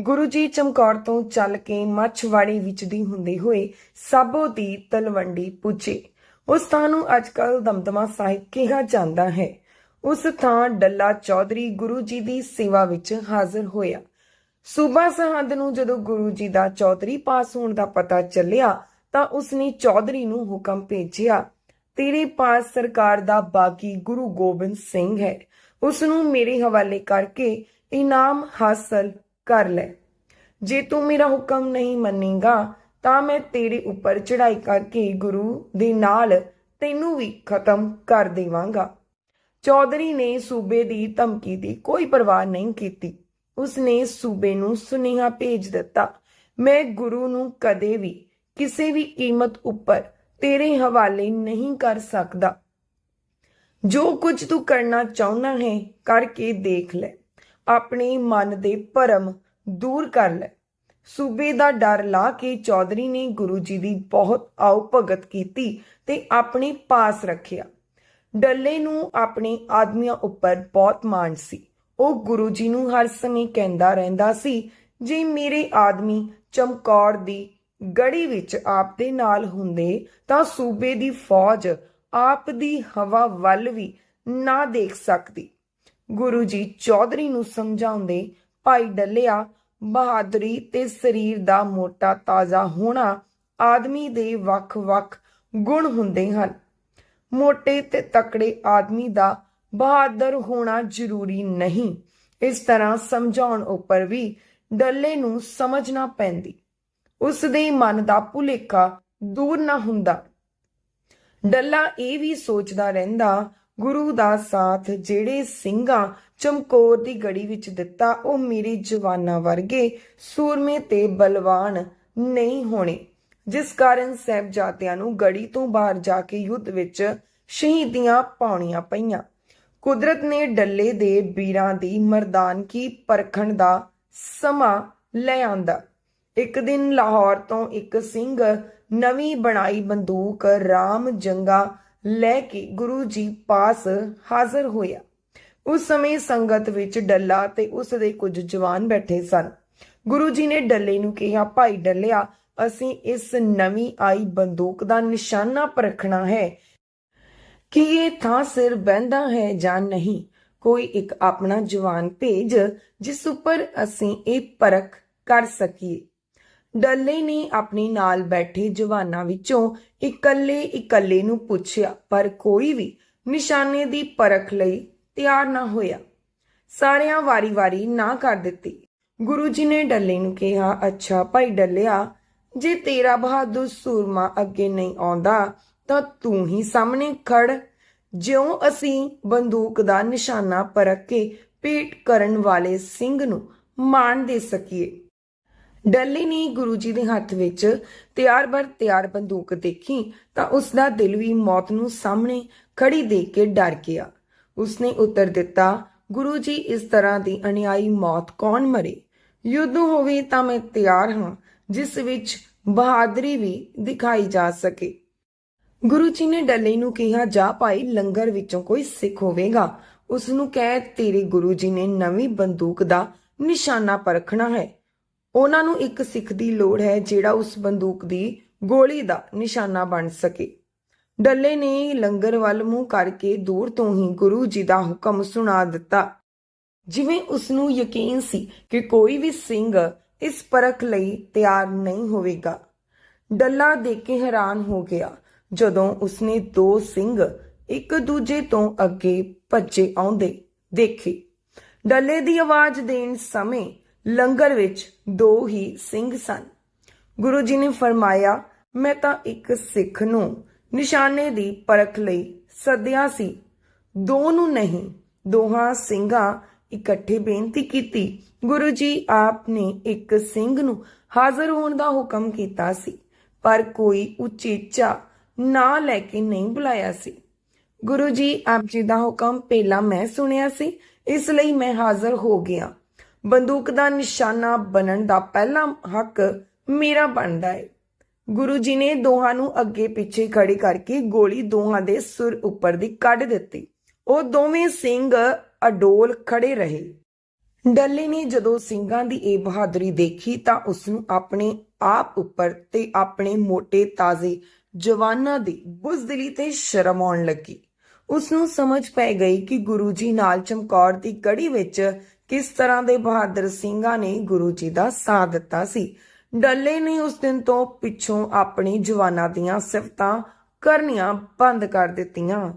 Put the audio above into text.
ਗੁਰੂ ਜੀ ਚਮਕੌਰ ਤੋਂ ਚੱਲ ਕੇ ਮੱਛਵਾੜੀ ਵਿੱਚ ਦੀ ਹੁੰਦੇ ਹੋਏ ਸਾਬੋ ਦੀ ਤਲਵੰਡੀ ਪੁੱਜੇ। ਉਸ ਥਾਂ ਨੂੰ ਅੱਜਕੱਲ ਦਮਦਮਾ ਸਾਹਿਬ ਕਿਹਾ ਜਾਂਦਾ ਹੈ। ਉਸ ਥਾਂ ਡੱਲਾ ਚੌਧਰੀ ਗੁਰੂ ਜੀ ਦੀ ਸੇਵਾ ਵਿੱਚ ਹਾਜ਼ਰ ਹੋਇਆ। ਸੂਬਾ ਸਰਹੰਦ ਨੂੰ ਜਦੋਂ ਗੁਰੂ ਜੀ ਦਾ ਚੌਧਰੀ ਪਾਸ ਹੋਣ ਦਾ ਪਤਾ ਚੱਲਿਆ, ਤਾਂ ਉਸਨੇ ਚੌਧਰੀ ਨੂੰ ਹੁਕਮ ਭੇਜਿਆ, ਤੇਰੇ ਪਾਸ ਸਰਕਾਰ ਦਾ ਬਾਗੀ ਗੁਰੂ ਗੋਬਿੰਦ ਸਿੰਘ ਹੈ। ਉਸ ਨੂੰ ਮੇਰੇ ਹਵਾਲੇ ਕਰਕੇ ਇਨਾਮ ਹਾਸਲ ਕਰ ਲੈ। ਜੇ ਤੂੰ ਮੇਰਾ ਹੁਕਮ ਨਹੀਂ ਮੰਨੇਗਾ, ਤਾਂ ਮੈਂ ਤੇਰੇ ਉੱਪਰ ਚੜ੍ਹਾਈ ਕਰਕੇ ਗੁਰੂ ਦੇ ਨਾਲ ਤੈਨੂੰ ਵੀ ਖਤਮ ਕਰ ਦੇਵਾਂਗਾ। ਚੌਧਰੀ ਨੇ ਸੂਬੇ ਦੀ ਧਮਕੀ ਦੀ ਕੋਈ ਪਰਵਾਹ ਨਹੀਂ ਕੀਤੀ। ਉਸਨੇ ਸੂਬੇ ਨੂੰ ਸੁਨੇਹਾ ਭੇਜ ਦਿੱਤਾ, ਮੈਂ ਗੁਰੂ ਨੂੰ ਕਦੇ ਵੀ ਕਿਸੇ ਵੀ ਕੀਮਤ ਉੱਪਰ ਤੇਰੇ ਹਵਾਲੇ ਨਹੀਂ ਕਰ ਸਕਦਾ। ਜੋ ਕੁਝ ਤੂੰ ਕਰਨਾ ਚਾਹੁੰਦਾ ਹੈ, ਕਰਕੇ ਦੇਖ ਲੈ। ਆਪਣੇ ਮਨ ਦੇ ਭਰਮ ਦੂਰ ਕਰ ਲੈ। ਸੂਬੇ ਦਾ ਡਰ ਲਾ ਕੇ ਚੌਧਰੀ ਨੇ ਗੁਰੂ ਜੀ ਦੀ ਬਹੁਤ ਆਓ ਭਗਤ ਕੀਤੀ ਤੇ ਆਪਣੇ ਪਾਸ ਰੱਖਿਆ। ਡੱਲੇ ਨੂੰ ਆਪਣੇ ਆਦਮੀਆਂ ਉੱਪਰ ਬਹੁਤ ਮਾਣ ਸੀ। ਉਹ ਗੁਰੂ ਜੀ ਨੂੰ ਹਰ ਸਮੇਂ ਕਹਿੰਦਾ ਰਹਿੰਦਾ ਸੀ, ਜੇ ਮੇਰੇ ਆਦਮੀ ਚਮਕੌਰ ਦੀ ਗੜੀ ਵਿੱਚ ਆਪ ਦੇ ਨਾਲ ਹੁੰਦੇ ਤਾਂ ਸੂਬੇ ਦੀ ਫੌਜ ਆਪ ਦੀ ਹਵਾ ਵੱਲ ਵੀ ਨਾ ਦੇਖ ਸਕਦੀ। ਗੁਰੂ ਜੀ ਚੌਧਰੀ ਨੂੰ ਸਮਝਾਉਂਦੇ, ਭਾਈ ਡੱਲਿਆ, ਬਹਾਦਰੀ ਤੇ ਸਰੀਰ ਦਾ ਮੋਟਾ ਤਾਜ਼ਾ ਹੋਣਾ ਆਦਮੀ ਦੇ ਵੱਖ-ਵੱਖ ਗੁਣ ਹੁੰਦੇ ਹਨ। ਮੋਟੇ ਤੇ ਤਕੜੇ ਆਦਮੀ ਦਾ ਬਹਾਦਰ ਹੋਣਾ ਜ਼ਰੂਰੀ ਨਹੀਂ। ਇਸ ਤਰ੍ਹਾਂ ਸਮਝਾਉਣ ਉੱਪਰ ਵੀ ਡੱਲੇ ਨੂੰ ਸਮਝਣਾ ਪੈਂਦੀ। ਉਸ ਦੇ ਮਨ ਦਾ ਭੁਲੇਖਾ ਦੂਰ ਨਾ ਹੁੰਦਾ। ਡੱਲਾ ਇਹ ਵੀ ਸੋਚਦਾ ਰਹਿੰਦਾ ਗੁਰੂ ਦਾ ਸਾਥ ਜਿਹੜੇ ਸਿੰਘਾਂ ਚਮਕੌਰ ਦੀ ਗੜੀ ਵਿੱਚ ਦਿੱਤਾ, ਉਹ ਮੇਰੇ ਜਵਾਨਾਂ ਵਰਗੇ ਸੂਰਮੇ ਤੇ ਬਲਵਾਨ ਨਹੀਂ ਹੋਣੇ। ਜਿਸ ਕਾਰਨ ਸਹਿਬਜ਼ਾਦਿਆਂ ਨੂੰ ਗੜੀ ਤੋਂ ਬਾਹਰ ਜਾ ਕੇ ਯੁੱਧ ਵਿੱਚ ਸ਼ਹੀਦੀਆਂ ਪਾਉਣੀਆਂ ਪਈਆਂ। ਕੁਦਰਤ ਨੇ ਡੱਲੇ ਦੇ ਵੀਰਾਂ ਦੀ ਮਰਦਾਨਗੀ ਪਰਖਣ ਦਾ ਸਮਾਂ ਲੈ ਆਂਦਾ। ਇੱਕ ਦਿਨ ਲਾਹੌਰ ਤੋਂ ਇੱਕ ਸਿੰਘ ਨਵੀਂ ਬਣਾਈ ਬੰਦੂਕ ਰਾਮ ਜੰਗਾ ਲੈ ਕੇ ਗੁਰੂ ਜੀ ਪਾਸ ਹਾਜ਼ਰ ਹੋਇਆ। ਉਸ ਸਮੇਂ ਸੰਗਤ ਵਿੱਚ ਡੱਲਾ ਤੇ ਉਸ ਦੇ ਕੁਝ ਜਵਾਨ ਬੈਠੇ ਸਨ। ਗੁਰੂ ਜੀ ਨੇ ਡੱਲੇ ਨੂੰ ਕਿਹਾ, ਭਾਈ ਡੱਲਿਆ, ਅਸੀਂ ਇਸ ਨਵੀਂ ਆਈ ਬੰਦੂਕ ਦਾ ਨਿਸ਼ਾਨਾ ਪਰਖਣਾ ਹੈ। ਕਿ ਇਹ ਥਾਂ ਸਿਰ ਬਹਿੰਦਾ ਹੈ ਜਾਂ ਨਹੀਂ? ਕੋਈ ਇੱਕ ਆਪਣਾ ਜਵਾਨ ਭੇਜ, ਜਿਸ ਉੱਪਰ ਅਸੀਂ ਇਹ ਪਰਖ ਕਰ ਸਕੀਏ। ਡੱਲੇ ਨੇ ਆਪਣੇ ਨਾਲ ਬੈਠੇ ਜਵਾਨਾਂ ਵਿੱਚੋਂ ਇਕੱਲੇ ਇਕੱਲੇ ਨੂੰ ਪੁੱਛਿਆ, ਪਰ ਕੋਈ ਵੀ ਨਿਸ਼ਾਨੇ ਦੀ ਪਰਖ ਲਈ ਤਿਆਰ ਨਾ ਹੋਇਆ। ਸਾਰਿਆਂ ਵਾਰੀ-ਵਾਰੀ ਨਾ ਕਰ ਦਿੱਤੀ। ਗੁਰੂ ਜੀ ਨੇ ਡੱਲੇ ਨੂੰ ਕਿਹਾ, ਅੱਛਾ ਭਾਈ ਡੱਲਿਆ, ਜੇ ਤੇਰਾ ਬਹਾਦਰ ਸੂਰਮਾ ਅੱਗੇ ਨਹੀਂ ਆਉਂਦਾ, ਤਾਂ ਤੂੰ ਹੀ ਸਾਹਮਣੇ ਖੜ ਜਿਉਂ ਅਸੀਂ ਬੰਦੂਕ ਦਾ ਨਿਸ਼ਾਨਾ ਪਰਖ ਕੇ ਪੇਟ ਕਰਨ ਵਾਲੇ ਸਿੰਘ ਨੂੰ ਮਾਣ ਦੇ ਸਕੀਏ। ਡੱਲੀ ਨੇ ਗੁਰੂ ਜੀ ਦੇ ਹੱਥ ਵਿੱਚ ਤਿਆਰ ਬਰ ਤਿਆਰ ਬੰਦੂਕ ਦੇਖੀ ਤਾਂ ਉਸ ਦਾ ਦਿਲ ਵੀ ਮੌਤ ਨੂੰ ਸਾਹਮਣੇ ਖੜੀ ਦੇਖ ਕੇ ਡਰ ਗਿਆ। ਉਸਨੇ ਉੱਤਰ ਦਿੱਤਾ, ਗੁਰੂ ਜੀ, ਇਸ ਤਰ੍ਹਾਂ ਦੀ ਅਨਿਆਈ ਮੌਤ ਕੌਣ ਮਰੇ? ਯੁੱਧ ਹੋਵੇ ਤਾਂ ਮੈਂ ਤਿਆਰ ਹਾਂ, ਜਿਸ ਵਿੱਚ ਬਹਾਦਰੀ ਵੀ ਦਿਖਾਈ ਜਾ ਸਕੇ ਗੁਰੂ ਜੀ ਨੇ ਡੱਲੇ ਨੂੰ ਕਿਹਾ, ਜਾ ਭਾਈ, ਲੰਗਰ ਵਿੱਚੋਂ ਕੋਈ ਸਿੱਖ ਹੋਵੇਗਾ। ਉਸ ਨੂੰ ਕਹਿ, ਤੇਰੇ ਗੁਰੂ ਜੀ ਨੇ ਨਵੀਂ ਬੰਦੂਕ ਦਾ ਨਿਸ਼ਾਨਾ ਪਰਖਣਾ ਹੈ। ਉਹਨਾਂ ਨੂੰ ਇੱਕ ਸਿੱਖ ਦੀ ਲੋੜ ਹੈ ਜਿਹੜਾ ਉਸ ਬੰਦੂਕ ਦੀ ਗੋਲੀ ਦਾ ਨਿਸ਼ਾਨਾ ਬਣ ਸਕੇ। ਡੱਲੇ ਨੇ ਲੰਗਰ ਵੱਲ ਮੂੰਹ ਕਰਕੇ ਦੂਰ ਤੋਂ ਹੀ ਗੁਰੂ ਜੀ ਦਾ ਹੁਕਮ ਸੁਣਾ ਦਿੱਤਾ। ਜਿਵੇਂ ਉਸ ਨੂੰ ਯਕੀਨ ਸੀ ਕਿ ਕੋਈ ਵੀ ਸਿੰਘ ਇਸ ਪਰਖ ਲਈ ਤਿਆਰ ਨਹੀਂ ਹੋਵੇਗਾ। ਡੱਲਾ ਦੇਖ ਕੇ ਹੈਰਾਨ ਹੋ ਗਿਆ ਜਦੋਂ ਉਸਨੇ ਦੋ ਸਿੰਘ ਇੱਕ ਦੂਜੇ ਤੋਂ ਅੱਗੇ ਭੱਜੇ ਆਉਂਦੇ ਦੇਖੇ। ਡੱਲੇ ਦੀ ਆਵਾਜ਼ ਦੇਣ ਸਮੇਂ ਲੰਗਰ ਵਿੱਚ ਦੋ ਹੀ ਸਿੰਘ ਸਨ। ਗੁਰੂ ਜੀ ਨੇ ਫਰਮਾਇਆ, ਮੈਂ ਤਾਂ ਇੱਕ ਸਿੱਖ ਨੂੰ, ਨਿਸ਼ਾਨੇ ਦੀ ਪਰਖ ਲਈ ਸੱਦਿਆ ਸੀ। ਦੋ ਨੂੰ ਨਹੀਂ, ਦੋਹਾਂ ਸਿੰਘਾਂ ਇਕੱਠੇ ਬੇਨਤੀ ਕੀਤੀ। ਗੁਰੂ ਜੀ ਆਪ ਨੇ ਇੱਕ ਸਿੰਘ ਨੂੰ ਹਾਜ਼ਰ ਹੋਣ ਦਾ ਹੁਕਮ ਕੀਤਾ ਸੀ, ਪਰ ਕੋਈ ਉਚੇਚਾ ਨਾ ਲੈ ਕੇ ਨਹੀਂ ਬੁਲਾਇਆ ਸੀ। ਗੁਰੂ ਜੀ ਆਪ ਜੀ ਦਾ ਹੁਕਮ ਪਹਿਲਾਂ ਮੈਂ ਸੁਣਿਆ ਸੀ, ਇਸ ਲਈ ਮੈਂ ਹਾਜ਼ਰ ਹੋ ਗਿਆ। ਬੰਦੂਕ ਦਾ ਨਿਸ਼ਾਨਾ ਬਣਨ ਦਾ ਪਹਿਲਾ ਹੱਕ ਮੇਰਾ ਬਣਦਾ ਹੈ ਗੁਰੂ ਜੀ ਨੇ ਦੋਹਾਂ ਨੂੰ ਅੱਗੇ ਪਿੱਛੇ ਖੜੇ ਕਰਕੇ ਗੋਲੀ ਦੋਹਾਂ ਦੇ ਸੁਰ ਉੱਪਰ ਦੀ ਕੱਢ ਦਿੱਤੀ। ਉਹ ਦੋਵੇਂ ਸਿੰਘ ਅਡੋਲ ਖੜੇ ਰਹੇ। ਡੱਲੇ ਨੇ ਜਦੋਂ ਸਿੰਘਾਂ ਦੀ ਇਹ ਬਹਾਦਰੀ ਦੇਖੀ ਤਾਂ ਉਸ ਨੂੰ ਆਪਣੇ ਆਪ ਉੱਪਰ ਤੇ ਆਪਣੇ ਮੋٹے ਤਾਜ਼ੇ ਜਵਾਨਾਂ ਦੀ ਬੁਜ਼ਦਿਲੀ ਤੇ ਸ਼ਰਮ ਆਉਣ ਲੱਗੀ। ਉਸ ਨੂੰ ਸਮਝ ਪੈ ਗਈ ਕਿ ਗੁਰੂ ਜੀ ਨਾਲ ਚਮਕੌਰ ਦੀ ਕੜੀ ਵਿੱਚ ਕਿਸ ਤਰ੍ਹਾਂ ਦੇ ਬਹਾਦਰ ਸਿੰਘਾਂ ਨੇ ਗੁਰੂ ਜੀ ਦਾ ਸਾਥ ਦਿੱਤਾ ਸੀ? ਡੱਲੇ ਨੇ ਉਸ ਦਿਨ ਤੋਂ ਪਿੱਛੋਂ ਆਪਣੀ ਜਵਾਨਾਂ ਦੀਆਂ ਸਿਫਤਾਂ ਕਰਨੀਆਂ ਬੰਦ ਕਰ ਦਿੱਤੀਆਂ।